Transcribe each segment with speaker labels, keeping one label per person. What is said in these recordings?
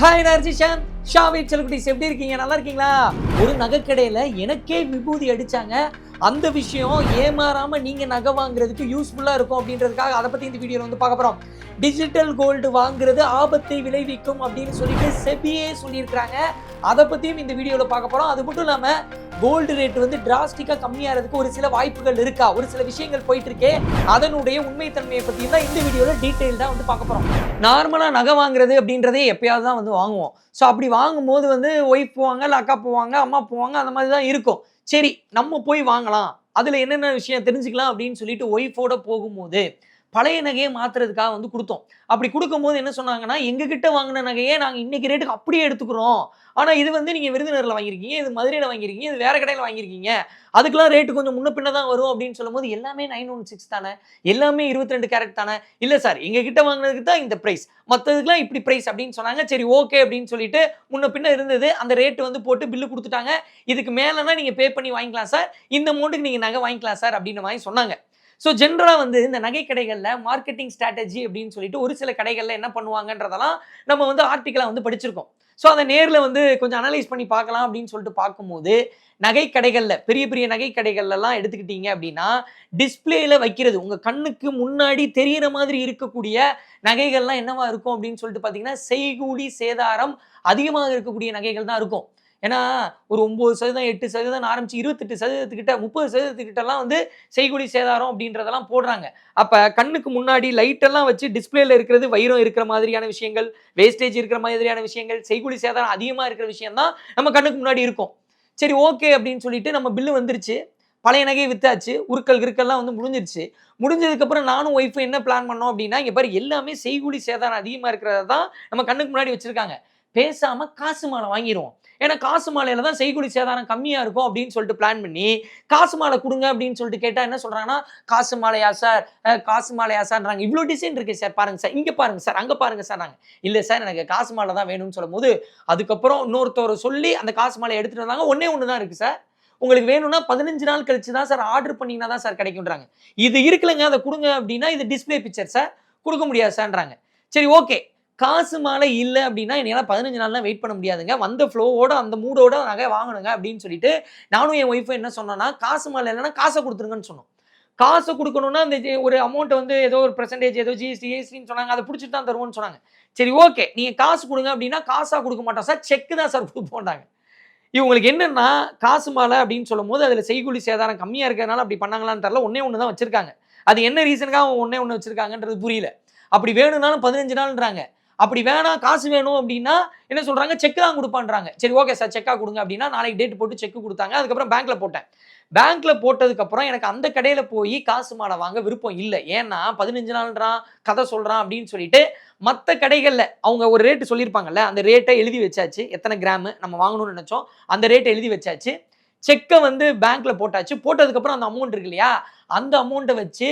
Speaker 1: Hi நர்ஜிஷான் Xavi செல்குட்டிஸ் எப்படி இருக்கீங்க? நல்லா இருக்கீங்களா? ஒரு நகைக்கடையில் எனக்கே விபூதி அடித்தாங்க அந்த விஷயம் ஏமாறாமல் நீங்கள் நகை வாங்குறதுக்கு யூஸ்ஃபுல்லாக இருக்கும் அப்படின்றதுக்காக அதை பற்றி இந்த வீடியோவில் வந்து பார்க்க போகிறோம் டிஜிட்டல் கோல்டு வாங்குறது ஆபத்தை விளைவிக்கும் அப்படின்னு சொல்லிட்டு செபியே சொல்லியிருக்கிறாங்க. அதை பற்றியும் இந்த வீடியோவில் பார்க்க போகிறோம் அது மட்டும் இல்லாமல் கோல்டு ரேட் வந்து டிராஸ்டிக்காக கம்மியாகிறதுக்கு ஒரு சில வாய்ப்புகள் இருக்கா? ஒரு சில விஷயங்கள் போயிட்டு இருக்கே அதனுடைய உண்மைத்தன்மையை பற்றி தான் இந்த வீடியோவில் டீட்டெயில் தான் வந்து பார்க்க போகிறோம் நார்மலாக நகை வாங்குறது அப்படின்றதே எப்பயாவது தான் வந்து வாங்குவோம். ஸோ அப்படி வாங்கும்போது வந்து ஒய்ஃப் போவாங்க இல்லை அக்கா போவாங்க அம்மா போவாங்க அந்த மாதிரி தான் இருக்கும். சரி நம்ம போய் வாங்கலாம். அதில் என்னென்ன விஷயம் தெரிஞ்சுக்கலாம் அப்படின்னு சொல்லிட்டு ஒய்ஃபோட போகும்போது பழைய நகையை மாத்துறதுக்காக வந்து கொடுத்தோம். அப்படி கொடுக்கும்போது என்ன சொன்னாங்கன்னா எங்ககிட்ட வாங்கின நகையை நாங்கள் இன்னைக்கு ரேட்டுக்கு அப்படியே எடுத்துக்கிறோம். ஆனால் இது வந்து நீங்கள் விருதுநகரில் வாங்கியிருக்கீங்க இது மதுரையில் வாங்கியிருக்கீங்க இது வேற கடையில் வாங்கியிருக்கீங்க. அதுக்கெல்லாம் ரேட்டு கொஞ்சம் முன்ன பின்ன தான் வரும் அப்படின்னு சொல்லும்போது எல்லாமே நைன் ஒன் சிக்ஸ் தானே? எல்லாமே இருபத்தி ரெண்டு கேரட் தானே? இல்லை சார் எங்ககிட்ட வாங்கினதுக்கு தான் இந்த ப்ரைஸ் மற்றதுக்குலாம் இப்படி ப்ரைஸ் அப்படின்னு சொன்னாங்க. சரி ஓகே அப்படின்னு சொல்லிட்டு முன்ன பின்ன இருந்தது. அந்த ரேட்டு வந்து போட்டு பில்லு கொடுத்துட்டாங்க. இதுக்கு மேலேனா நீங்கள் பே பண்ணி வாங்கிக்கலாம் சார். இந்த அமௌண்ட்டுக்கு நீங்கள் நகை வாங்கிக்கலாம் சார் அப்படின்னு மாதிரி சொன்னாங்க. ஸோ ஜென்ரலாக வந்து இந்த நகை கடைகளில் மார்க்கெட்டிங் ஸ்ட்ராட்டஜி அப்படின்னு சொல்லிட்டு ஒரு சில கடைகளில் என்ன பண்ணுவாங்கன்றதெல்லாம் நம்ம வந்து ஆர்டிக்கலாக வந்து படிச்சிருக்கோம். ஸோ அதை நேரில் வந்து கொஞ்சம் அனலைஸ் பண்ணி பார்க்கலாம் அப்படின்னு சொல்லிட்டு பார்க்கும்போது நகை கடைகளில் பெரிய பெரிய நகை கடைகள்லாம் எடுத்துக்கிட்டீங்க அப்படின்னா டிஸ்பிளேயில் வைக்கிறது உங்கள் கண்ணுக்கு முன்னாடி தெரியிற மாதிரி இருக்கக்கூடிய நகைகள்லாம் என்னவா இருக்கும் அப்படின்னு சொல்லிட்டு பார்த்தீங்கன்னா செய்கூலி சேதாரம் அதிகமாக இருக்கக்கூடிய நகைகள் தான் இருக்கும். ஏன்னா ஒரு ஒம்பது சதவீதம் எட்டு சதவீதம் ஆரம்பிச்சு இருபத்தெட்டு சதவீதத்துக்கிட்ட முப்பது சதவீதத்துக்கிட்டலாம் வந்து செய்குடி சேதாரம் அப்படின்றதெல்லாம் போடுறாங்க. அப்போ கண்ணுக்கு முன்னாடி லைட்டெல்லாம் வச்சு டிஸ்பிளேல இருக்கிறது வைரம் இருக்கிற மாதிரியான விஷயங்கள் வேஸ்டேஜ் இருக்கிற மாதிரியான விஷயங்கள் செய்குடி சேதாரம் அதிகமாக இருக்கிற விஷயம் தான் நம்ம கண்ணுக்கு முன்னாடி இருக்கும். சரி ஓகே அப்படின்னு சொல்லிட்டு நம்ம பில்லு வந்துருச்சு. பழைய நகையை வித்தாச்சு. உருக்கல் கிருக்கல்லாம் வந்து முடிஞ்சிருச்சு. முடிஞ்சதுக்கப்புறம் நானும் ஒய்ஃபும் என்ன பிளான் பண்ணோம் அப்படின்னா இங்கே பாரு எல்லாமே செய்குடி சேதாரம் அதிகமாக இருக்கிறத தான் நம்ம கண்ணுக்கு முன்னாடி வச்சுருக்காங்க. பேசாம காசு மாலை வாங்கிடுவோம் ஏன்னா காசு மாலையில தான் செய்குடி சேதாரம் கம்மியா இருக்கும் அப்படின்னு சொல்லிட்டு பிளான் பண்ணி காசு மாலை கொடுங்க அப்படின்னு சொல்லிட்டு கேட்டா என்ன சொல்றாங்கன்னா காசு மாலையா சார் காசு மாலையா சார்ன்றாங்க இவ்வளோ டிசைன் இருக்கு சார் பாருங்க சார் இங்க பாருங்க சார் அங்க பாருங்க சார் நாங்க இல்ல சார் எனக்கு காசு மாலை தான் வேணும்னு சொல்லும் போது அதுக்கப்புறம் இன்னொருத்தவரை சொல்லி அந்த காசு மாலை எடுத்துட்டு வந்தாங்க. ஒன்னே ஒன்று தான் இருக்கு சார் உங்களுக்கு வேணும்னா பதினஞ்சு நாள் கழிச்சு தான் சார் ஆர்டர் பண்ணீங்கன்னா தான் சார் கிடைக்கும்ன்றாங்க. இது இருக்குல்லங்க அதை கொடுங்க அப்படின்னா இது டிஸ்ப்ளே பிக்சர் சார் கொடுக்க முடியாது சார்ன்றாங்க சரி ஓகே காசு மாலை இல்லை அப்படின்னா என்னால் பதினஞ்சு நாள்லாம் வெயிட் பண்ண முடியாதுங்க. வந்த ஃப்ளோவோட அந்த மூடோட நகை வாங்கணுங்க அப்படின்னு சொல்லிட்டு நானும் என் ஒய்ஃபும் என்ன சொன்னோன்னா காசு மாலை இல்லைன்னா காசை கொடுத்துருங்கன்னு சொன்னோம். காசை கொடுக்கணும்னா அந்த ஒரு அமௌண்ட் வந்து ஏதோ ஒரு பெர்சன்டேஜ் ஏதோ ஜிஎஸ்டி ஏசின்னு சொன்னாங்க. அதை பிடிச்சிட்டு தான் தருவோம்னு சொன்னாங்க. சரி ஓகே நீங்கள் காசு கொடுங்க அப்படின்னா காசாக கொடுக்க மாட்டோம் சார். செக்கு தான் சார் கொடுப்போம்டாங்க இவங்களுக்கு என்னென்னா காசு மாலை அப்படின்னு சொல்லும் போது அதில் செய்கூலி சேதாரம் கம்மியாக இருக்கிறதுனால அப்படி பண்ணாங்களான்னு தெரில ஒன்னே ஒன்று தான் வச்சுருக்காங்க. அது என்ன ரீசனுக்காக அவங்க ஒன்றே ஒன்று வச்சுருக்காங்கன்றது புரியல. அப்படி வேணும்னாலும் பதினஞ்சு நாள்ன்றாங்க. அப்படி வேணாம் காசு வேணும் அப்படின்னா என்ன சொல்றாங்க? செக் தான் கொடுப்பான்றாங்க. சரி ஓகே சார் செக்காக கொடுங்க அப்படின்னா நாளைக்கு டேட் போட்டு செக் கொடுத்தாங்க. அதுக்கப்புறம் பேங்க்ல போட்டேன். பேங்க்ல போட்டதுக்கப்புறம் எனக்கு அந்த கடையில போய் காசு மாலை வாங்க விருப்பம் இல்லை. ஏன்னா பதினஞ்சு நாள்ன்றான் கதை சொல்றான் அப்படின்னு சொல்லிட்டு மற்ற கடைகளில் அவங்க ஒரு ரேட்டு சொல்லியிருப்பாங்கல்ல அந்த ரேட்டை எழுதி வச்சாச்சு. எத்தனை கிராமு நம்ம வாங்கணும்னு நினைச்சோம். அந்த ரேட்டை எழுதி வச்சாச்சு. செக்கை வந்து பேங்க்ல போட்டாச்சு. போட்டதுக்கப்புறம் அந்த அமௌண்ட் இருக்கு இல்லையா? அந்த அமௌண்ட்டை வச்சு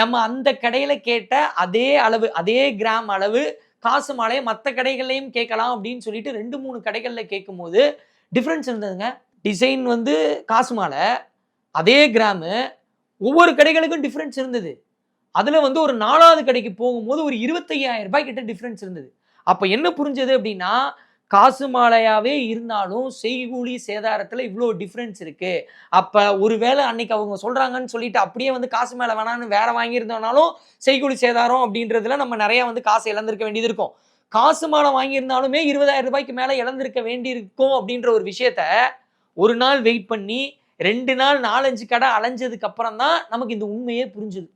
Speaker 1: நம்ம அந்த கடையில கேட்ட அதே அளவு அதே கிராம் அளவு காசு மாலையை மற்ற கடைகள்லையும் கேட்கலாம் அப்படின்னு சொல்லிட்டு ரெண்டு மூணு கடைகளில் கேட்கும்போது டிஃப்ரென்ஸ் இருந்ததுங்க. டிசைன் வந்து காசு மாலை அதே கிராமு ஒவ்வொரு கடைகளுக்கும் டிஃப்ரென்ஸ் இருந்தது. அதில் வந்து ஒரு நாலாவது கடைக்கு போகும்போது ஒரு இருபத்தையாயிரம் ரூபாய் கிட்ட டிஃப்ரென்ஸ் இருந்தது. அப்போ என்ன புரிஞ்சது அப்படின்னா காசு மாலையாகவே இருந்தாலும் செய்கூலி சேதாரத்தில் இவ்வளோ டிஃப்ரென்ஸ் இருக்குது அப்போ ஒருவேளை அன்னைக்கு அவங்க சொல்கிறாங்கன்னு சொல்லிட்டு அப்படியே வந்து காசு மேலே வேணான்னு வேற வாங்கியிருந்தோம்னாலும் செய்கூலி சேதாரம் அப்படின்றதுல நம்ம நிறையா வந்து காசு இழந்திருக்க வேண்டியது இருக்கும். காசு மாலை வாங்கியிருந்தாலுமே இருபதாயிரம் ரூபாய்க்கு மேலே இழந்திருக்க வேண்டியிருக்கும் அப்படின்ற ஒரு விஷயத்த ஒரு நாள் வெயிட் பண்ணி ரெண்டு நாள் நாலஞ்சு கடை அலைஞ்சதுக்கு அப்புறம் தான் நமக்கு இந்த உண்மையே புரிஞ்சுது.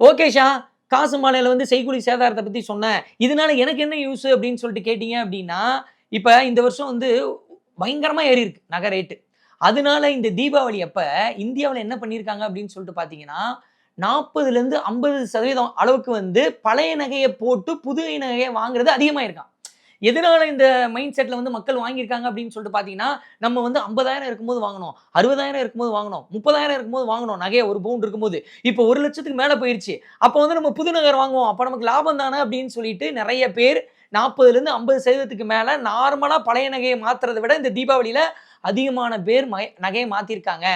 Speaker 1: ஓகே ஷா? காசு மாலையில் வந்து செய்கூலி சேதாரத்தை பற்றி சொன்னேன். இதனால எனக்கு என்ன யூஸ் அப்படின்னு சொல்லிட்டு கேட்டீங்க அப்படின்னா இப்போ இந்த வருஷம் வந்து பயங்கரமாக ஏறி இருக்கு நகை ரேட்டு அதனால இந்த தீபாவளி அப்போ இந்தியாவில் என்ன பண்ணியிருக்காங்க அப்படின்னு சொல்லிட்டு பார்த்தீங்கன்னா நாற்பதுலேருந்து ஐம்பது சதவீதம் அளவுக்கு வந்து பழைய நகையை போட்டு புது நகையை வாங்குறது அதிகமாயிருக்கான். எதனால இந்த மைண்ட் செட்டில் வந்து மக்கள் வாங்கியிருக்காங்க அப்படின்னு சொல்லிட்டு பார்த்தீங்கன்னா நம்ம வந்து ஐம்பதாயிரம் இருக்கும்போது வாங்கணும் அறுபதாயிரம் இருக்கும்போது வாங்கணும் முப்பதாயிரம் இருக்கும்போது வாங்கணும் நகையை ஒரு பவுண்ட் இருக்கும்போது. இப்போ ஒரு லட்சத்துக்கு மேலே போயிடுச்சு அப்போ வந்து நம்ம புது நகர் வாங்குவோம். அப்போ நமக்கு லாபம் தானே அப்படின்னு சொல்லிட்டு நிறைய பேர் நாற்பதுலேருந்து ஐம்பது சதவீதத்துக்கு மேலே நார்மலாக பழைய நகையை மாற்றுறதை விட இந்த தீபாவளியில் அதிகமான பேர் ம நகையை மாற்றிருக்காங்க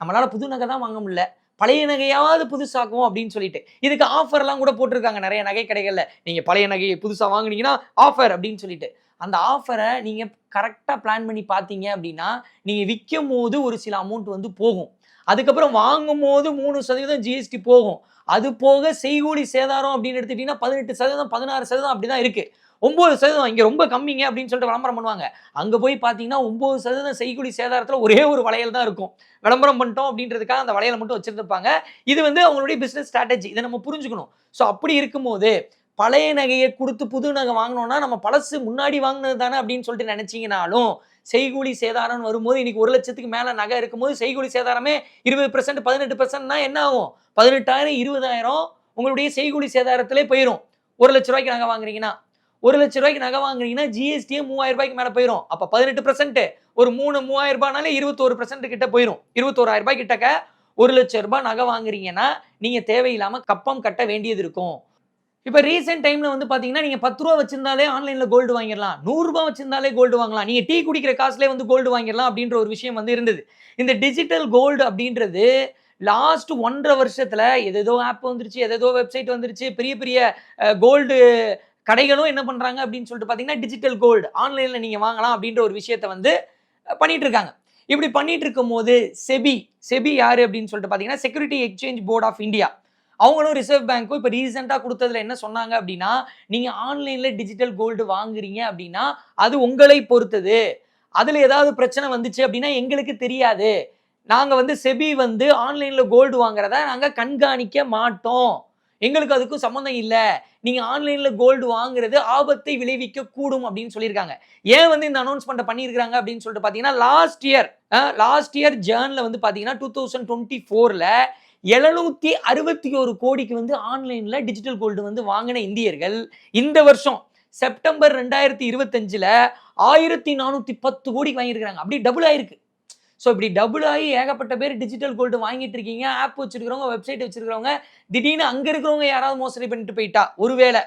Speaker 1: நம்மளால் புது நகை தான் வாங்க முடியல. பழைய நகையாவது புதுசாக்குவோம் அப்படின்னு சொல்லிட்டு. இதுக்கு ஆஃபர்லாம் கூட போட்டிருக்காங்க நிறைய நகை கடைகளில். நீங்கள் பழைய நகையை புதுசாக வாங்குனீங்கன்னா ஆஃபர் அப்படின்னு சொல்லிட்டு. அந்த ஆஃபரை நீங்கள் கரெக்டாக பிளான் பண்ணி பார்த்தீங்க அப்படின்னா நீங்கள் விற்கும் போது ஒரு சில அமௌண்ட் வந்து போகும். அதுக்கப்புறம் வாங்கும் போது மூணு சதவீதம் ஜிஎஸ்டி போகும். அது போக செய்கூலி சேதாரம் அப்படின்னு எடுத்துக்கிட்டிங்கன்னா பதினெட்டு சதவீதம் பதினாறு சதவீதம் அப்படி தான் இருக்குது ஒம்பது சதவீதம் இங்கே ரொம்ப கம்மிங்க அப்படின்னு சொல்லிட்டு விளம்பரம் பண்ணுவாங்க. அங்கே போய் பார்த்தீங்கன்னா ஒம்பது சதவீதம் செய்கூலி சேதாரத்தில் ஒரே ஒரு வளையல் தான் இருக்கும். விளம்பரம் பண்ணிட்டோம் அப்படின்றதுக்காக அந்த வளையலை மட்டும் வச்சுருந்துருப்பாங்க. இது வந்து அவங்களுடைய பிஸ்னஸ் ஸ்ட்ராட்டஜி இதை நம்ம புரிஞ்சுக்கணும். ஸோ அப்படி இருக்கும்போது பழைய நகையை கொடுத்து புது நகை வாங்கினோம்னா நம்ம பழசு முன்னாடி வாங்கினது தானே அப்படின்னு சொல்லிட்டு நினைச்சீங்கனாலும் செய்கூலி சேதாரம் வரும்போது இன்னைக்கு ஒரு லட்சத்துக்கு மேலே நகை இருக்கும்போது செய்கூலி சேதாரமே இருபது பர்சன்ட் பதினெட்டு பர்சன்ட்னா என்ன ஆகும்? பதினெட்டாயிரம் இருபதாயிரம் உங்களுடைய செய்கூலி சேதாரத்திலே போயிடும் ஒரு லட்ச ரூபாய்க்கு நகை வாங்குறீங்கன்னா ஒரு லட்ச ரூபாய்க்கு நகை வாங்குறீங்கன்னா ஜிஎஸ்டியே மூவாயிரம் ரூபாய்க்கு மேலே போயிடும் அப்போ பதினெட்டு பெர்சென்ட் ஒரு மூணு மூவாயிரம் ரூபாய்னாலே இருபத்தோரு பர்சன்ட் கிட்ட போயிடும் இருபத்தோராயிரம் ரூபாய் கிட்டக்க ஒரு லட்சம் ரூபாய் நகை வாங்குறீங்கன்னா நீங்கள் தேவையில்லாமல் கப்பம் கட்ட வேண்டியது இருக்கும். இப்போ ரீசெண்ட் டைமில் வந்து பார்த்தீங்கன்னா நீங்கள் பத்து ரூபா வச்சிருந்தாலே ஆன்லைனில் கோல்டு வாங்கிடலாம். நூறுரூபா வச்சிருந்தாலே கோல்டு வாங்கலாம். நீங்கள் டீ குடிக்கிற காசுலேயே வந்து கோல்டு வாங்கிடலாம் அப்படின்ற ஒரு விஷயம் வந்து இருந்தது. இந்த டிஜிட்டல் கோல்டு அப்படின்றது லாஸ்ட் ஒன்றரை வருஷத்தில் எதேதோ ஆப் வந்துருச்சு எதேதோ வெப்சைட் வந்துருச்சு பெரிய பெரிய கோல்டு கடைகளும் என்ன பண்ணுறாங்க அப்படின்னு சொல்லிட்டு பார்த்தீங்கன்னா டிஜிட்டல் கோல்டு ஆன்லைனில் நீங்கள் வாங்கலாம் அப்படின்ற ஒரு விஷயத்த வந்து பண்ணிகிட்டு பண்ணிட்டு இருக்காங்க. இப்படி பண்ணிட்டு இருக்கும்போது செபி செபி யார் அப்படின்னு சொல்லிட்டு பார்த்தீங்கன்னா security exchange board of India அவங்களும் ரிசர்வ் பேங்க்கும் இப்போ ரீசெண்டாக கொடுத்ததுல என்ன சொன்னாங்க அப்படின்னா நீங்கள் ஆன்லைனில் டிஜிட்டல் கோல்டு வாங்குறீங்க அப்படின்னா அது உங்களை பொறுத்தது. அதில் ஏதாவது பிரச்சனை வந்துச்சு அப்படின்னா எங்களுக்கு தெரியாது. நாங்கள் வந்து செபி வந்து ஆன்லைனில் கோல்டு வாங்குறத நாங்கள் கண்காணிக்க மாட்டோம். எங்களுக்கு அதுக்கும் சம்மந்தம் இல்லை. நீங்கள் ஆன்லைனில் கோல்டு வாங்குறது ஆபத்தை விளைவிக்க கூடும் அப்படின்னு சொல்லியிருக்காங்க. ஏன் வந்து இந்த அனௌன்ஸ்மெண்ட் பண்ணியிருக்காங்க அப்படின்னு சொல்லிட்டு பார்த்தீங்கன்னா லாஸ்ட் இயர் லாஸ்ட் இயர் ஜேர்னில் வந்து பார்த்தீங்கன்னா டூ தௌசண்ட் டுவெண்ட்டி ஃபோரில் எழுநூத்தி அறுபத்தி ஒரு கோடிக்கு வந்து ஆன்லைன்ல டிஜிட்டல் கோல்டு வந்து வாங்கின இந்தியர்கள் இந்த வருஷம் செப்டம்பர் ரெண்டாயிரத்தி இருபத்தஞ்சுல ஆயிரத்தி நானூத்தி பத்து கோடிக்கு வாங்கியிருக்கிறாங்க. அப்படி டபுள் ஆயிருக்கு. ஸோ இப்படி டபுள் ஆகி ஏகப்பட்ட பேர் டிஜிட்டல் கோல்டு வாங்கிட்டு இருக்கீங்க ஆப் வச்சிருக்கிறவங்க வெப்சைட் வச்சிருக்கிறவங்க திடீர்னு அங்கே இருக்கிறவங்க யாராவது மோசடி பண்ணிட்டு போயிட்டா ஒருவேளை.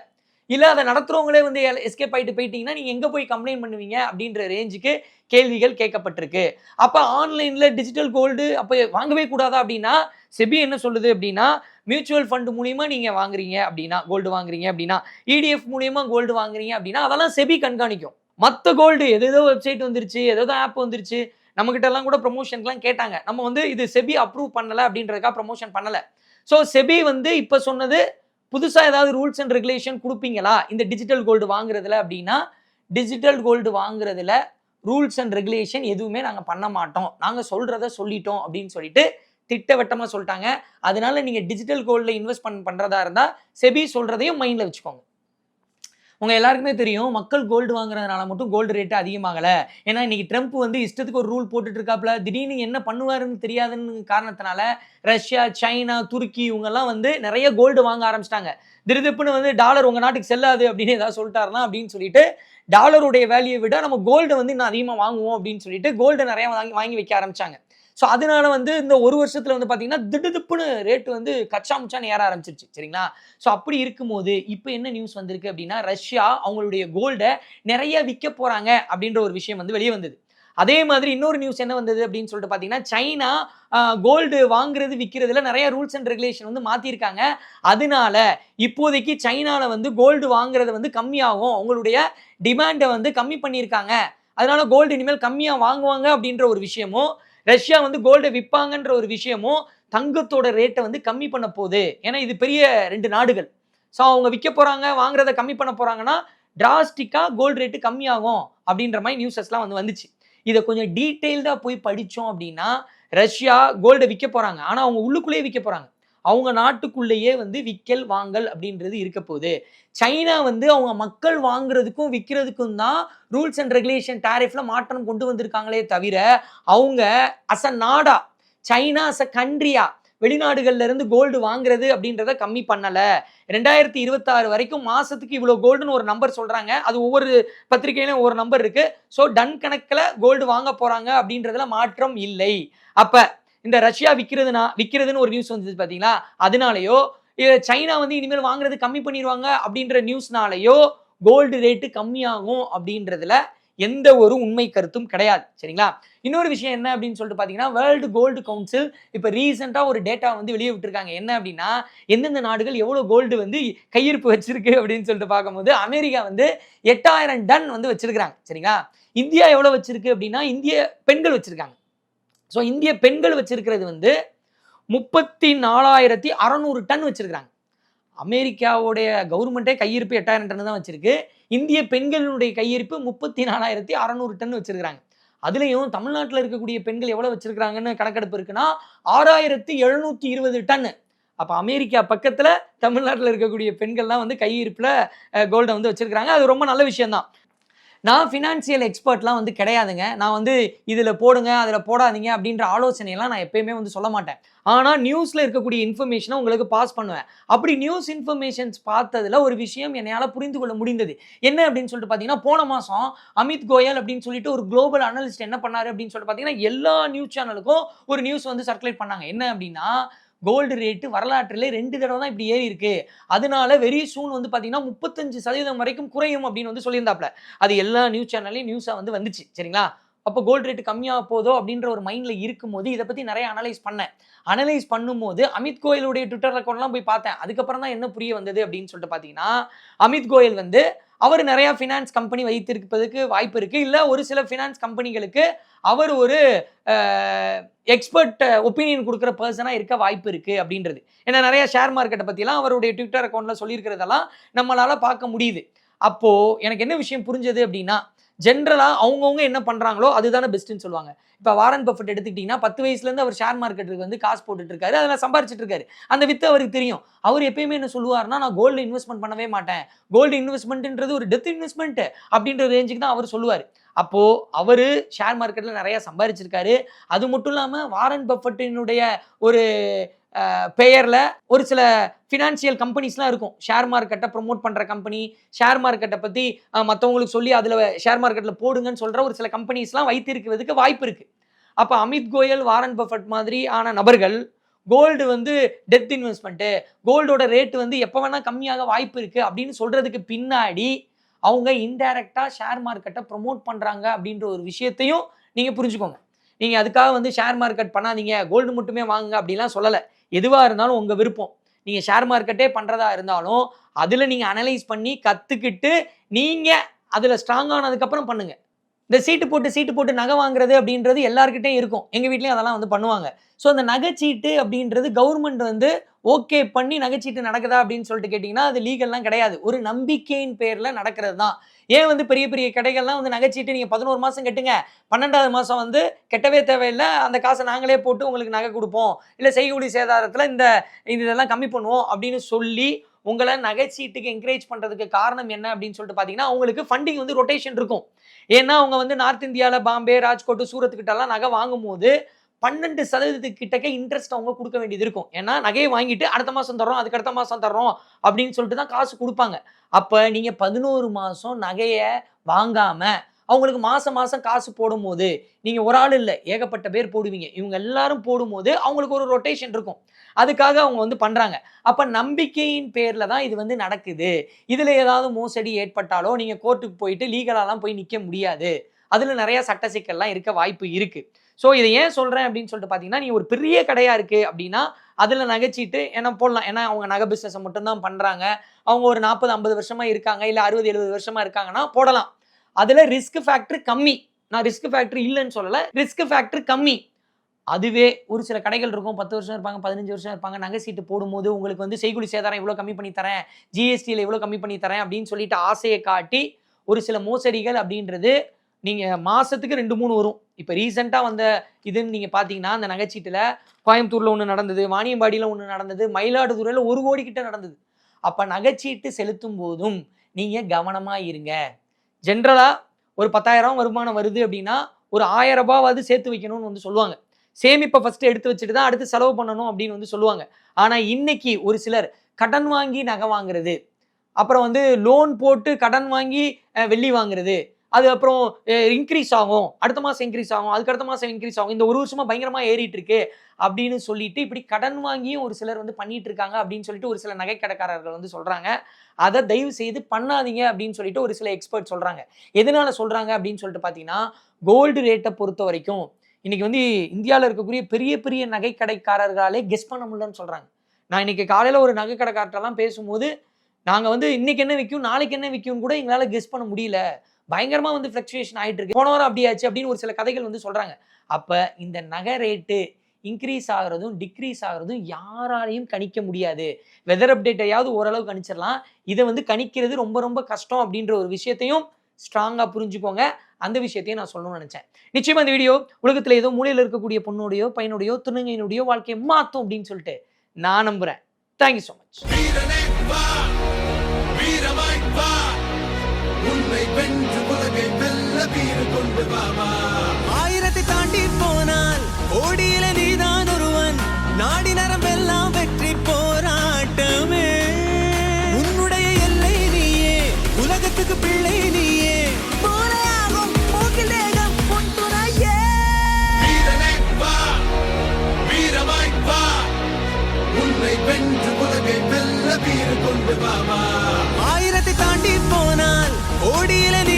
Speaker 1: இல்லை அதை நடத்துறவங்களே வந்து எஸ்கேப் ஆகிட்டு போயிட்டீங்கன்னா நீங்கள் எங்கே போய் கம்ப்ளைண்ட் பண்ணுவீங்க அப்படின்ற ரேஞ்சுக்கு கேள்விகள் கேட்கப்பட்டிருக்கு. அப்போ ஆன்லைனில் டிஜிட்டல் கோல்டு அப்போ வாங்கவே கூடாதா அப்படின்னா செபி என்ன சொல்லுது அப்படின்னா மியூச்சுவல் ஃபண்ட் மூலியமாக நீங்கள் வாங்குறீங்க அப்படின்னா கோல்டு வாங்குறீங்க அப்படின்னா இடிஎஃப் மூலியமாக கோல்டு வாங்குறீங்க அப்படின்னா அதெல்லாம் செபி கண்காணிக்கும். மற்ற கோல்டு எதேதோ வெப்சைட் வந்துருச்சு ஏதோ ஆப் வந்துருச்சு நம்மகிட்ட எல்லாம் கூட ப்ரொமோஷன்லாம் கேட்டாங்க. நம்ம வந்து இது செபி அப்ரூவ் பண்ணலை அப்படின்றதுக்காக ப்ரொமோஷன் பண்ணலை. ஸோ செபி வந்து இப்போ சொன்னது புதுசாக ஏதாவது ரூல்ஸ் அண்ட் ரெகுலேஷன் கொடுப்பீங்களா? இந்த டிஜிட்டல் கோல்டு வாங்குறதுல அப்படின்னா டிஜிட்டல் கோல்டு வாங்குறதுல ரூல்ஸ் அண்ட் ரெகுலேஷன் எதுவுமே நாங்கள் பண்ண மாட்டோம். நாங்கள் சொல்கிறத சொல்லிட்டோம் அப்படின்னு சொல்லிட்டு திட்டவட்டமாக சொல்லிட்டாங்க. அதனால நீங்கள் டிஜிட்டல் கோல்டில் இன்வெஸ்ட் பண் பண்ணுறதா இருந்தால் செபி சொல்கிறதையும் மைண்டில் வச்சுக்கோங்க. உங்கள் எல்லாருக்குமே தெரியும் மக்கள் கோல்டு வாங்குறதுனால மட்டும் கோல்டு ரேட்டு அதிகமாகலை. ஏன்னா இன்றைக்கி ட்ரம்ப் வந்து இஷ்டத்துக்கு ஒரு ரூல் போட்டுட்டு இருக்காப்புல. திடீர்னு என்ன பண்ணுவாருன்னு தெரியாதுன்னு காரணத்தினால ரஷ்யா சைனா துருக்கி இவங்கெல்லாம் வந்து நிறைய கோல்டு வாங்க ஆரம்பிச்சிட்டாங்க. திருதிப்புன்னு வந்து டாலர் உங்கள் நாட்டுக்கு செல்லாது அப்படின்னு ஏதாவது சொல்லிட்டாருனா அப்படின்னு சொல்லிட்டு டாலருடைய வேல்யூவை விட நம்ம கோல்டு வந்து இன்னும் அதிகமாக வாங்குவோம் அப்படின்னு சொல்லிட்டு கோல்டு நிறையா வாங்கி வாங்கி வைக்க ஆரம்பிச்சாங்க. ஸோ அதனால வந்து இந்த ஒரு வருஷத்துல வந்து பார்த்தீங்கன்னா திடுதுப்புன்னு ரேட் வந்து கச்சா முச்சான்னு ஏற ஆரம்பிச்சிருச்சு. சரிங்களா? ஸோ அப்படி இருக்கும்போது இப்போ என்ன நியூஸ் வந்திருக்கு அப்படின்னா ரஷ்யா அவங்களுடைய கோல்டை நிறைய விற்க போறாங்க அப்படின்ற ஒரு விஷயம் வந்து வெளியே வந்தது. அதே மாதிரி இன்னொரு நியூஸ் என்ன வந்தது அப்படின்னு சொல்லிட்டு பார்த்தீங்கன்னா சைனா கோல்டு வாங்குறது விற்கிறதுல நிறைய ரூல்ஸ் அண்ட் ரெகுலேஷன் வந்து மாற்றிருக்காங்க அதனால இப்போதைக்கு சைனாவில் வந்து கோல்டு வாங்குறது வந்து கம்மியாகும். அவங்களுடைய டிமாண்டை வந்து கம்மி பண்ணியிருக்காங்க. அதனால கோல்டு இனிமேல் கம்மியாக வாங்குவாங்க அப்படின்ற ஒரு விஷயமும் ரஷ்யா வந்து கோல்டை விற்பாங்கன்ற ஒரு விஷயமும் தங்கத்தோட ரேட்டை வந்து கம்மி பண்ண போகுது. ஏன்னா இது பெரிய ரெண்டு நாடுகள். ஸோ அவங்க விற்க போகிறாங்க வாங்குறத கம்மி பண்ண போகிறாங்கன்னா டிராஸ்டிக்காக கோல்டு ரேட்டு கம்மியாகும் அப்படின்ற மாதிரி நியூஸஸ்லாம் வந்து வந்துச்சு. இதை கொஞ்சம் டீட்டெயில்டாக போய் படித்தோம் அப்படின்னா ரஷ்யா கோல்டை விற்க போகிறாங்க ஆனால் அவங்க உள்ளுக்குள்ளேயே விற்க போகிறாங்க அவங்க நாட்டுக்குள்ளேயே வந்து விக்கல் வாங்கல் அப்படின்றது இருக்க போகுது. சைனா வந்து அவங்க மக்கள் வாங்குறதுக்கும் விற்கிறதுக்கும் தான் ரூல்ஸ் அண்ட் ரெகுலேஷன் டேரிஃப்ல மாற்றம் கொண்டு வந்திருக்காங்களே தவிர அவங்க அஸ் அ நாடா சைனா அஸ் அ கண்ட்ரியா வெளிநாடுகள்ல இருந்து கோல்டு வாங்குறது அப்படின்றத கம்மி பண்ணல. ரெண்டாயிரத்தி இருபத்தாறு வரைக்கும் மாசத்துக்கு இவ்வளவு கோல்டுன்னு ஒரு நம்பர் சொல்றாங்க. அது ஒவ்வொரு பத்திரிகையிலும் ஒவ்வொரு நம்பர் இருக்கு. ஸோ டன் கணக்கில் கோல்டு வாங்க போறாங்க அப்படின்றதுல மாற்றம் இல்லை. அப்ப இந்த ரஷ்யா விற்கிறதுனா விற்கிறதுன்னு ஒரு நியூஸ் வந்துச்சு பார்த்தீங்களா அதனாலயோ சைனா வந்து இனிமேல் வாங்குறது கம்மி பண்ணிடுவாங்க அப்படின்ற நியூஸ்னாலேயோ கோல்டு ரேட்டு கம்மியாகும் அப்படின்றதுல எந்த ஒரு உண்மை கருத்தும் கிடையாது. சரிங்களா? இன்னொரு விஷயம் என்ன அப்படின்னு சொல்லிட்டு பார்த்தீங்கன்னா வேர்ல்டு கோல்டு கவுன்சில் இப்போ ரீசெண்டாக ஒரு டேட்டா வந்து வெளியே விட்டுருக்காங்க. என்ன அப்படின்னா எந்தெந்த நாடுகள் எவ்வளோ கோல்டு வந்து கையிருப்பு வச்சிருக்கு அப்படின்னு சொல்லிட்டு பார்க்கும்போது அமெரிக்கா வந்து எட்டாயிரம் டன் வந்து வச்சிருக்கிறாங்க. சரிங்களா? இந்தியா எவ்வளோ வச்சிருக்கு அப்படின்னா இந்திய பெண்கள் வச்சிருக்காங்க. ஸோ இந்திய பெண்கள் வச்சிருக்கிறது வந்து முப்பத்தி நாலாயிரத்தி அறநூறு டன் வச்சிருக்கிறாங்க. அமெரிக்காவுடைய கவர்மெண்ட்டே கையிருப்பு எட்டாயிரம் டன் தான் வச்சிருக்கு. இந்திய பெண்களுடைய கையிருப்பு முப்பத்தி நாலாயிரத்தி அறநூறு டன் வச்சிருக்கிறாங்க. அதுலேயும் தமிழ்நாட்டில் இருக்கக்கூடிய பெண்கள் எவ்வளோ வச்சிருக்கிறாங்கன்னு கணக்கெடுப்பு இருக்குன்னா ஆறாயிரத்தி எழுநூற்றி இருபது டன். அப்போ அமெரிக்கா பக்கத்தில் தமிழ்நாட்டில் இருக்கக்கூடிய பெண்கள்லாம் வந்து கையிருப்பில் கோல்டை வந்து வச்சுருக்கிறாங்க. அது ரொம்ப நல்ல விஷயம்தான். நான் ஃபினான்சியல் எக்ஸ்பர்ட்லாம் வந்து கிடையாதுங்க. நான் வந்து இதில் போடுங்க அதில் போடாதீங்க அப்படின்ற ஆலோசனையெல்லாம் நான் எப்பயுமே வந்து சொல்ல மாட்டேன். ஆனால் நியூஸில் இருக்கக்கூடிய இன்ஃபர்மேஷனை உங்களுக்கு பாஸ் பண்ணுவேன். அப்படி நியூஸ் இன்ஃபர்மேஷன்ஸ் பார்த்ததில் ஒரு விஷயம் என்னையால் புரிந்து கொள்ள முடிந்தது. என்ன அப்படின்னு சொல்லிட்டு பார்த்தீங்கன்னா போன மாதம் அமித் கோயல் அப்படின்னு சொல்லிட்டு ஒரு குளோபல் அனலிஸ்ட் என்ன பண்ணாரு அப்படின்னு சொல்லிட்டு பார்த்தீங்கன்னா எல்லா நியூஸ் சேனலுக்கும் ஒரு நியூஸ் வந்து சர்க்குலேட் பண்ணாங்க. என்ன அப்படின்னா கோல்டு ரேட்டு வரலாற்றிலே ரெண்டு தடவை தான் இப்படி ஏறி இருக்கு அதனால வெரி சூன் வந்து பார்த்தீங்கன்னா முப்பத்தஞ்சு சதவீதம் வரைக்கும் குறையும் அப்படின்னு வந்து சொல்லியிருந்தாப்ல அது எல்லா நியூஸ் சேனல்லையும் நியூஸாக வந்து வந்துச்சு. சரிங்களா? அப்போ கோல்டு ரேட்டு கம்மியாக போதோ அப்படின்ற ஒரு மைண்டில் இருக்கும்போது இதை பற்றி நிறைய அனலைஸ் பண்ணேன். அனலைஸ் பண்ணும்போது அமித் கோயலுடைய ட்விட்டர் அக்கௌண்ட்லாம் போய் பார்த்தேன். அதுக்கப்புறம் தான் என்ன புரிய வந்தது அப்படின்னு சொல்லிட்டு பார்த்தீங்கன்னா அமித் கோயல் வந்து அவர் நிறையா ஃபினான்ஸ் கம்பெனி வைத்திருப்பதற்கு வாய்ப்பு இருக்குது இல்லை ஒரு சில ஃபினான்ஸ் கம்பெனிகளுக்கு அவர் ஒரு எக்ஸ்பர்ட் ஒப்பீனியன் கொடுக்குற பர்சனாக இருக்க வாய்ப்பு இருக்குது அப்படின்றது. ஏன்னா நிறைய ஷேர் மார்க்கெட்டை பற்றிலாம் அவருடைய ட்விட்டர் அக்கௌண்ட்டில் சொல்லியிருக்கிறதெல்லாம் நம்மளால் பார்க்க முடியுது. அப்போது எனக்கு என்ன விஷயம் புரிஞ்சது அப்படின்னா ஜென்ரலாக அவங்கவுங்க என்ன பண்ணுறாங்களோ அதுதானே பெஸ்ட்டுன்னு சொல்லுவாங்க. இப்போ வாரன் பஃபட் எடுத்துக்கிட்டிங்கன்னா பத்து வயசுலேருந்து அவர் ஷேர் மார்க்கெட்டுக்கு வந்து காசு போட்டுட்டு இருக்காரு. அதில் சம்பாரிச்சிட்டு இருக்காரு. அந்த வித்து அவருக்கு தெரியும். அவர் எப்பயுமே என்ன சொல்லுவார்னா நான் கோல்டு இன்வெஸ்ட்மெண்ட் பண்ணவே மாட்டேன். கோல்டு இன்வெஸ்ட்மெண்ட்ன்றது ஒரு டெத் இன்வெஸ்ட்மெண்ட் அப்படின்ற ரேஞ்சுக்கு தான் அவர் சொல்லுவார். அப்போது அவர் ஷேர் மார்க்கெட்டில் நிறையா சம்பாரிச்சிருக்காரு. அது மட்டும் இல்லாமல் வாரன் பஃபட்டினுடைய ஒரு பெயரில் ஒரு சில ஃபினான்ஷியல் கம்பெனிஸ்லாம் இருக்கும். ஷேர் மார்க்கெட்டை ப்ரொமோட் பண்ணுற கம்பெனி ஷேர் மார்க்கெட்டை பற்றி மற்றவங்களுக்கு சொல்லி அதில் ஷேர் மார்க்கெட்டில் போடுங்கன்னு சொல்கிற ஒரு சில கம்பெனிஸ்லாம் வைத்திருக்கிறதுக்கு வாய்ப்பு இருக்குது அப்போ அமித் கோயல் வாரன் பஃபட் மாதிரி ஆன நபர்கள் கோல்டு வந்து டெத் இன்வெஸ்ட்மெண்ட்டு கோல்டோட ரேட்டு வந்து எப்போ வேணால் கம்மியாக வாய்ப்பு இருக்குது அப்படின்னு சொல்கிறதுக்கு பின்னாடி அவங்க இன்டைரக்டாக ஷேர் மார்க்கெட்டை ப்ரொமோட் பண்ணுறாங்க அப்படின்ற ஒரு விஷயத்தையும் நீங்கள் புரிஞ்சுக்கோங்க. நீங்கள் அதுக்காக வந்து ஷேர் மார்க்கெட் பண்ணாதீங்க கோல்டு மட்டுமே வாங்குங்க அப்படிலாம் சொல்லலை. எதுவாக இருந்தாலும் உங்கள் விருப்பம். நீங்கள் ஷேர் மார்க்கெட்டே பண்ணுறதா இருந்தாலும் அதில் நீங்கள் அனலைஸ் பண்ணி கற்றுக்கிட்டு நீங்கள் அதில் ஸ்ட்ராங் ஆனதுக்கப்புறம் பண்ணுங்கள் இந்த சீட்டு போட்டு சீட்டு போட்டு நகை வாங்குறது அப்படின்றது எல்லாருக்கிட்டையும் இருக்கும். எங்கள் வீட்லேயும் அதெல்லாம் வந்து பண்ணுவாங்க. ஸோ அந்த நகைச்சீட்டு அப்படின்றது கவர்மெண்ட் வந்து ஓகே பண்ணி நகைச்சீட்டு நடக்குதா அப்படின்னு சொல்லிட்டு கேட்டிங்கன்னா அது லீகல்லாம் கிடையாது. ஒரு நம்பிக்கையின் பேரில் நடக்கிறது தான். ஏன் வந்து பெரிய பெரிய கடைகள்லாம் வந்து நகைச்சீட்டு நீங்கள் பதினோரு மாதம் கட்டுங்க. பன்னெண்டாவது மாதம் வந்து கெட்டவே தேவையில்லை. அந்த காசை நாங்களே போட்டு உங்களுக்கு நகை கொடுப்போம். இல்லை செய்கூலி சேதாரத்தில் இந்த இதெல்லாம் கம்மி பண்ணுவோம் அப்படின்னு சொல்லி உங்களை நகைச்சீட்டுக்கு என்கரேஜ் பண்ணுறதுக்கு காரணம் என்ன அப்படின்னு சொல்லிட்டு பார்த்தீங்கன்னா அவங்களுக்கு ஃபண்டிங் வந்து ரொட்டேஷன் இருக்கும். ஏன்னா அவங்க வந்து நார்த் இந்தியாவில் பாம்பே ராஜ்கோட் சூரத்துக்கிட்டலாம் நகை வாங்கும்போது பன்னெண்டு சதவீதத்துக்கு கிட்டக்க இன்ட்ரெஸ்ட் அவங்க கொடுக்க வேண்டியது இருக்கும். ஏன்னா நகையை வாங்கிட்டு அடுத்த மாதம் தர்றோம் அதுக்கு அடுத்த மாதம் தர்றோம் அப்படின்னு சொல்லிட்டு தான் காசு கொடுப்பாங்க. அப்போ நீங்கள் பதினோரு மாதம் நகையை வாங்காமல் அவங்களுக்கு மாதம் மாதம் காசு போடும்போது நீங்கள் ஒரு ஆள் இல்லை ஏகப்பட்ட பேர் போடுவீங்க. இவங்க எல்லாரும் போடும்போது அவங்களுக்கு ஒரு ரொட்டேஷன் இருக்கும். அதுக்காக அவங்க வந்து பண்ணுறாங்க அப்போ நம்பிக்கையின் பேரில் தான் இது வந்து நடக்குது. இதில் ஏதாவது மோசடி ஏற்பட்டாலோ நீங்கள் கோர்ட்டுக்கு போயிட்டு லீகலாலாம் போய் நிற்க முடியாது. அதில் நிறைய சட்ட சிக்கல்லாம் இருக்க வாய்ப்பு இருக்குது ஸோ இதை ஏன் சொல்கிறேன் அப்படின்னு சொல்லிட்டு பார்த்தீங்கன்னா நீ ஒரு பெரிய கடையாக இருக்குது அப்படின்னா அதில் நகைச்சிட்டு ஏன்னா போடலாம். ஏன்னா அவங்க நகை பிஸ்னஸை மட்டும்தான் பண்ணுறாங்க அவங்க ஒரு நாற்பது ஐம்பது வருஷமாக இருக்காங்க இல்லை அறுபது எழுபது வருஷமாக இருக்காங்கன்னா போடலாம். அதில் ரிஸ்க் ஃபேக்டர் கம்மி. நான் ரிஸ்க் ஃபேக்டர் இல்லைன்னு சொல்லலை. ரிஸ்க் ஃபேக்டர் கம்மி. அதுவே ஒரு சில கடைகள் இருக்கும். பத்து வருஷம் இருப்பாங்க பதினஞ்சு வருஷம் இருப்பாங்க. நகை சீட்டு போடும்போது உங்களுக்கு வந்து செய்குலி சேதாரம் இவ்வளோ கம்மி பண்ணி தரேன். ஜிஎஸ்டியில் இவ்வளோ கம்மி பண்ணி தரேன் அப்படின்னு சொல்லிட்டு ஆசையை காட்டி ஒரு சில மோசடிகள் அப்படின்றது நீங்கள் மாதத்துக்கு ரெண்டு மூணு வரும். இப்போ ரீசெண்டாக வந்த இதுன்னு நீங்கள் பார்த்தீங்கன்னா அந்த நகைச்சீட்டில் கோயம்புத்தூரில் ஒன்று நடந்தது வாணியம்பாடியில் ஒன்று நடந்தது மயிலாடுதுறையில் ஒரு கோடி கிட்ட நடந்தது. அப்போ நகைச்சீட்டு செலுத்தும் போதும் நீங்கள் கவனமாக இருங்க. ஜென்ரலாக ஒரு பத்தாயிரம் வருமானம் வருது அப்படின்னா ஒரு ஆயிரம் ரூபாவது சேர்த்து வைக்கணும்னு வந்து சொல்லுவாங்க. சேமிப்பை ஃபஸ்ட்டு எடுத்து வச்சுட்டு தான் அடுத்து செலவு பண்ணணும் அப்படின்னு வந்து சொல்லுவாங்க. ஆனால் இன்னைக்கு ஒரு சிலர் கடன் வாங்கி நகை வாங்குறது அப்புறம் வந்து லோன் போட்டு கடன் வாங்கி வெள்ளி வாங்குறது அது அப்புறம் இன்க்ரீஸ் ஆகும். அடுத்த மாதம் இன்க்ரீஸ் ஆகும். அதுக்கு அடுத்த மாதம் இன்க்ரீஸ் ஆகும். இந்த ஒரு வருஷமாக பயங்கரமாக ஏறிட்டு இருக்கு அப்படின்னு சொல்லிட்டு இப்படி கடன் வாங்கியும் ஒரு சிலர் வந்து பண்ணிட்டு இருக்காங்க அப்படின்னு சொல்லிட்டு ஒரு சில நகைக்கடைக்காரர்கள் வந்து சொல்கிறாங்க அதை தயவு செய்து பண்ணாதீங்க அப்படின்னு சொல்லிட்டு ஒரு சில எக்ஸ்பர்ட் சொல்கிறாங்க எதனால சொல்கிறாங்க அப்படின்னு சொல்லிட்டு பார்த்தீங்கன்னா கோல்டு ரேட்டை பொறுத்த வரைக்கும் இன்னைக்கு வந்து இந்தியாவில் இருக்கக்கூடிய பெரிய பெரிய நகைக்கடைக்காரர்களாலே கெஸ் பண்ண முடியலன்னு சொல்கிறாங்க நான் இன்னைக்கு காலையில் ஒரு நகைக்கடைக்கார்ட்டெல்லாம் பேசும்போது நாங்கள் வந்து இன்னைக்கு என்ன விற்கும் நாளைக்கு என்ன விற்கும் கூட எங்களால் கெஸ் பண்ண முடியல. பயங்கரமா வந்து ஃப்ளக்சுவேஷன் ஆயிட்டு இருக்கு போன வாரம் அப்படியாச்சு அப்படின்னு ஒரு சில கதைகள் வந்து சொல்றாங்க. அப்ப இந்த நகை ரேட்டு இன்க்ரீஸ் ஆகுறதும் டிக்ரீஸ் ஆகுறதும் யாராலையும் கணிக்க முடியாது. வெதர் அப்டேட்டையாவது ஓரளவு கணிச்சிடலாம். இதை வந்து கணிக்கிறது ரொம்ப ரொம்ப கஷ்டம் அப்படின்ற ஒரு விஷயத்தையும் ஸ்ட்ராங்காக புரிஞ்சுக்கோங்க. அந்த விஷயத்தையும் நான் சொல்லணும்னு நினச்சேன். நிச்சயமா இந்த வீடியோ உலகத்தில் ஏதோ மூலையில் இருக்கக்கூடிய பொண்ணுடையோ பையனுடையோ திருநங்கையினுடையோ வாழ்க்கையை மாற்றும் அப்படின்னு சொல்லிட்டு நான் நம்புகிறேன் தேங்க்யூ ஸோ மச்
Speaker 2: நொடியில நீதான் ஒருவன். நாடி நரம்பெல்லாம் வெற்றி போராட்டமே. உன்னுடைய எல்லை நீயே உலகத்துக்கு பிள்ளை நீயே.
Speaker 3: ஆயிரத்தை தாண்டி போனால் ஓடியில நீ